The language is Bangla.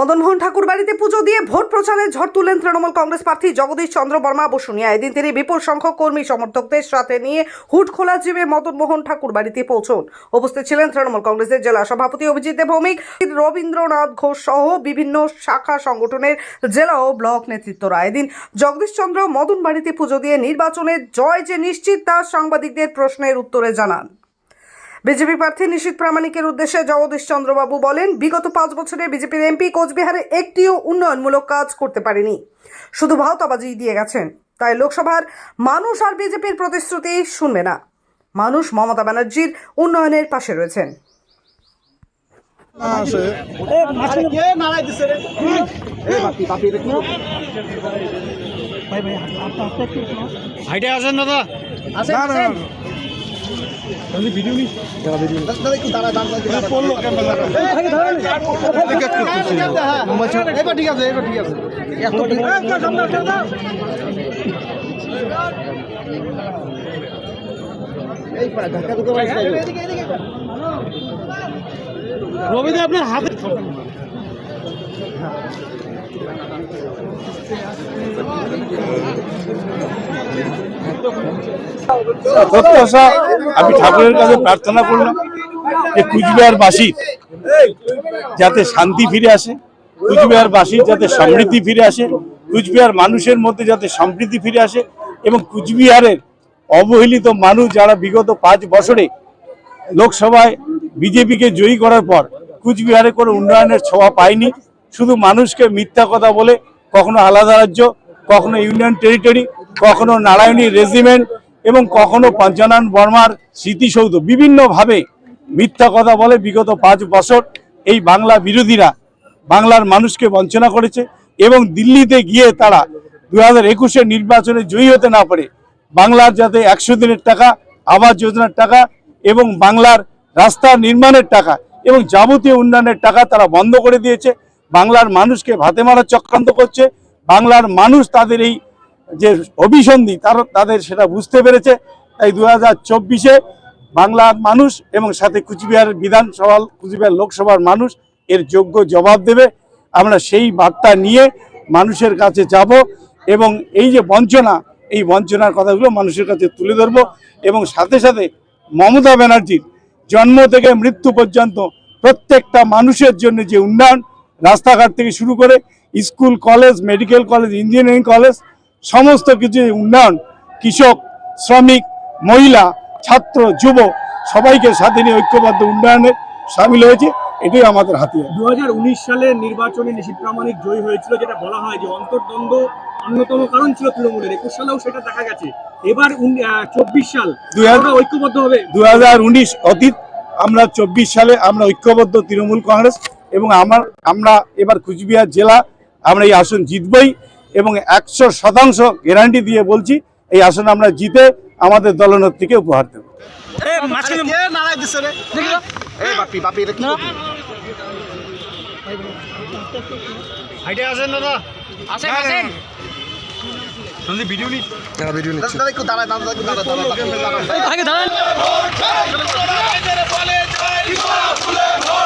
মদনমোহন ঠাকুর বাড়িতে পুজো দিয়ে ভোট প্রচারে ঝড় তুললেন তৃণমূল কংগ্রেস প্রার্থী জগদীশ চন্দ্র বর্মা বসুনিয়া। এদিন তিনি বিপুল সংখ্যক কর্মী সমর্থকদের সাথে নিয়ে হুট খোলা জিমে মদনমোহন ঠাকুর বাড়িতে পৌঁছন। উপস্থিত ছিলেন তৃণমূল কংগ্রেসের জেলা সভাপতি অভিজিৎ ভৌমিক রবীন্দ্রনাথ ঘোষ সহ বিভিন্ন শাখা সংগঠনের জেলা ও ব্লক নেতৃত্বরা। এদিন জগদীশ চন্দ্র মদন বাড়িতে পুজো দিয়ে নির্বাচনের জয় যে নিশ্চিত তা সাংবাদিকদের প্রশ্নের উত্তরে জানান। বিজেপি প্রার্থী নিশীত প্রামাণিকের উদ্দেশ্যে জগদীশ চন্দ্রবাবু বলেন বিগত পাঁচ বছরে বিজেপির এমপি কোচবিহারে একটিও উন্নয়নমূলক কাজ করতে পারেনি। শুধু ভাওতাবাজি দিয়ে গেছেন। তাই লোকসভার মানুষ আর বিজেপির প্রতিশ্রুতি শুনবে না। মানুষ মমতা ব্যানার্জির উন্নয়নের পাশে রয়েছেন। হাইটে আছেন দাদা। না না না পড়লো ক্যামেরা ঠিক আছে এবার ঠিক আছে রবিদা আপনার হাতে প্রত্যাশা আমি ঠাকুরের কাছে প্রার্থনা করলাম যে কুচবিহারবাসীর যাতে শান্তি ফিরে আসে, কুচবিহারবাসীর যাতে সমৃদ্ধি ফিরে আসে, কুচবিহার মানুষের মধ্যে যাতে সম্প্রীতি ফিরে আসে এবং কুচবিহারের অবহেলিত মানুষ যারা বিগত পাঁচ বছরে লোকসভায় বিজেপিকে জয়ী করার পর কুচবিহারে কোনো উন্নয়নের ছোঁয়া পায়নি, শুধু মানুষকে মিথ্যা কথা বলে, কখনো আলাদা রাজ্য, কখনো ইউনিয়ন টেরিটরি কখনো নারায়ণী রেজিমেন্ট এবং কখনো পঞ্চানন বর্মার স্মৃতিসৌধ বিভিন্নভাবে মিথ্যা কথা বলে বিগত পাঁচ বছর এই বাংলা বিরোধীরা বাংলার মানুষকে বঞ্চনা করেছে এবং দিল্লিতে গিয়ে তারা দু হাজার একুশের নির্বাচনে জয়ী হতে না পারে বাংলার যাতে একশো দিনের টাকা, আবাস যোজনার টাকা এবং বাংলার রাস্তা নির্মাণের টাকা এবং যাবতীয় উন্নয়নের টাকা তারা বন্ধ করে দিয়েছে। বাংলার মানুষকে ভাতে মারার চক্রান্ত করছে। বাংলার মানুষ তাদের এই যে অভিসন্ধি, তার তাদের সেটা বুঝতে পেরেছে। তাই দু হাজার চব্বিশে বাংলার মানুষ এবং সাথে কুচবিহার বিধানসভা, কুচবিহার লোকসভার মানুষ এর যোগ্য জবাব দেবে। আমরা সেই বার্তা নিয়ে মানুষের কাছে যাব এবং এই যে বঞ্চনা, এই বঞ্চনার কথাগুলো মানুষের কাছে তুলে ধরবো এবং সাথে সাথে মমতা ব্যানার্জির জন্ম থেকে মৃত্যু পর্যন্ত প্রত্যেকটা মানুষের জন্য যে উন্নয়ন, রাস্তাঘাট থেকে শুরু করে school, college, medical college, engineering college সমস্ত কিছু উন্নয়ন কৃষক শ্রমিক মহিলা ছাত্র যুব সবাইকে সাথে নিয়ে ঐক্যবদ্ধ উন্নয়নে সামিল হয়েছে এটাই আমাদের হাতিয়ার। দু সালের নির্বাচনে নিশীত প্রামাণিক জয়ী হয়েছিল যেটা বলা হয় যে অন্তর্দ্বন্দ্ব অন্যতম কারণ ছিল তৃণমূলের। একুশ সালেও সেটা দেখা গেছে। এবার চব্বিশ সাল ঐক্যবদ্ধ হবে। দুই হাজার উনিশ অতীত আমরা চব্বিশ সালে আমরা ঐক্যবদ্ধ তৃণমূল কংগ্রেস এবং আমার আমরা এবার কুচবিহার জেলা আমরা এই আসন জিতবই। এবং একশো শতাংশ গ্যারান্টি দিয়ে বলছি এই আসন আমরা জিতে আমাদের দলনেত্রীকে উপহার দেব। হাইটে আছেন দাদা। আসেন আসেন। ভিডিও নি? ভিডিও নিচ্ছি। আগে দাঁড়ান। বলে জয় ফুলে ভোট চাই